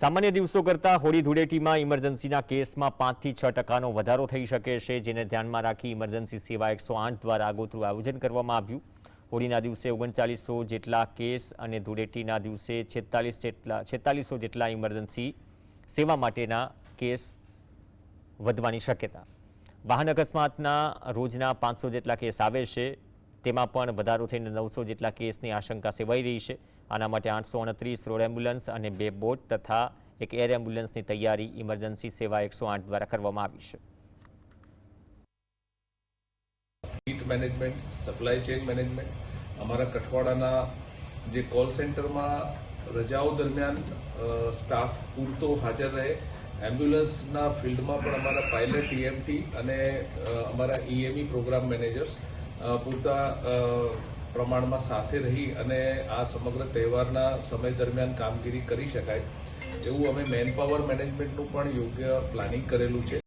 સામાન્ય દિવસો કરતાં હોળી ધૂળેટીમાં ઇમરજન્સીના કેસમાં પાંચથી છ ટકાનો વધારો થઈ શકે છે, જેને ધ્યાનમાં રાખી ઇમરજન્સી સેવા એકસો આઠ દ્વારા આગોતરું આયોજન કરવામાં આવ્યું. હોળીના દિવસે ઓગણચાલીસો જેટલા કેસ અને ધૂળેટીના દિવસે છેતાલીસ જેટલા, છેતાલીસો જેટલા ઇમરજન્સી સેવા માટેના કેસ વધવાની શક્યતા. વાહન અકસ્માતના રોજના પાંચસો જેટલા કેસ આવે છે. તેમાં પણ વધારો થઈને નવસો જેટલા કેસની આશંકા સેવાઈ રહી છે. આના માટે આઠસો અડત્રીસ રોડ એમ્બ્યુલન્સ અને બે બોટ તથા એક એર એમ્બ્યુલન્સની તૈયારી ઇમરજન્સી સેવા એકસો આઠ દ્વારા કરવામાં આવી છે. Fleet management, supply chain management, અમારા કઠવાડાના જે કોલ સેન્ટરમાં રજાઓ દરમિયાન સ્ટાફ પૂરતો હાજર રહે. એમ્બ્યુલન્સના ફિલ્ડમાં પણ અમારા પાયલટ ઈએમટી અને અમારા ઈએમઈ પ્રોગ્રામ મેનેજર્સ પૂરતા પ્રમાણમાં સાથે રહી અને આ સમગ્ર તહેવારના સમય દરમિયાન કામગીરી કરી શકાય. એવું અમે મેનપાવર મેનેજમેન્ટનું પણ યોગ્ય પ્લાનિંગ કરેલું છે.